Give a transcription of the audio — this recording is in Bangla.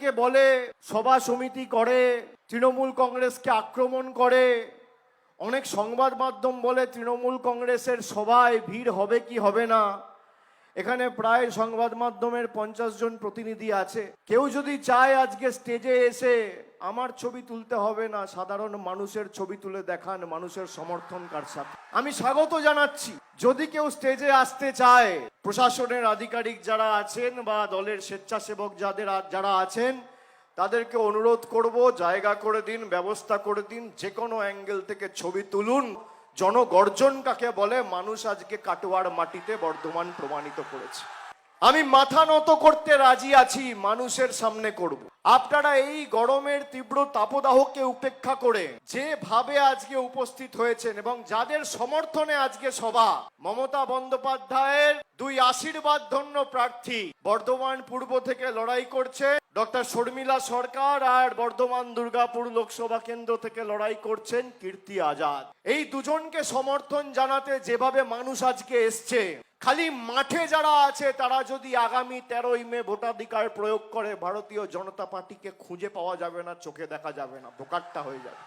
কে বলে, সভা সমিতি করে, তৃণমূল কংগ্রেসকে আক্রমণ করে। অনেক সংবাদ মাধ্যম বলে তৃণমূল কংগ্রেসের সভায় ভিড় হবে কি হবে না। এখানে প্রায় সংবাদ মাধ্যমের পঞ্চাশ জন প্রতিনিধি আছে। কেউ যদি চায় আজকে স্টেজে এসে আমার ছবি তুলতে হবে না, সাধারণ মানুষের ছবি তুলে দেখান, মানুষের সমর্থন কার সাথে? আমি স্বাগত জানাচ্ছি। যদি কেউ স্টেজে আসতে চায়, প্রশাসনের আধিকারিক যারা আছেন বা দলের স্বেচ্ছাসেবক যাদের যারা আছেন, তাদেরকে অনুরোধ করব, জায়গা করে দিন, ব্যবস্থা করে দিন যে কোনো অ্যাঙ্গেল থেকে ছবি তুলুন। জনগর্জন কাকে বলে? মানুষ আজকে কাটোয়ার মাটিতে বর্ধমান প্রমাণিত করেছে। আমি মাথা নত করতে রাজি আছি, মানুষের সামনে করব। আপনারা এই গরমের তীব্র তাপদাহকে উপেক্ষা করে যেভাবে আজকে উপস্থিত হয়েছেন এবং যাদের সমর্থনে আজকে সভা, মমতা বন্দ্যোপাধ্যায়ের দুই আশীর্বাদ ধন্য প্রার্থী বর্ধমান পূর্ব থেকে লড়াই করছে, ডক্টর শর্মিলা সরকার আর বর্ধমান দুর্গাপুর লোকসভা কেন্দ্র থেকে লড়াই করছেন কীর্তি আজাদ। এই দুজনকে সমর্থন জানাতে যেভাবে মানুষ আজকে এসছে খালি মাঠে যারা আছে, তারা যদি আগামী তেরোই মে ভোটাধিকার প্রয়োগ করে, ভারতীয় জনতা পার্টিকে খুঁজে পাওয়া যাবে না, চোখে দেখা যাবে না ভোকাট্টা হয়ে যাবে।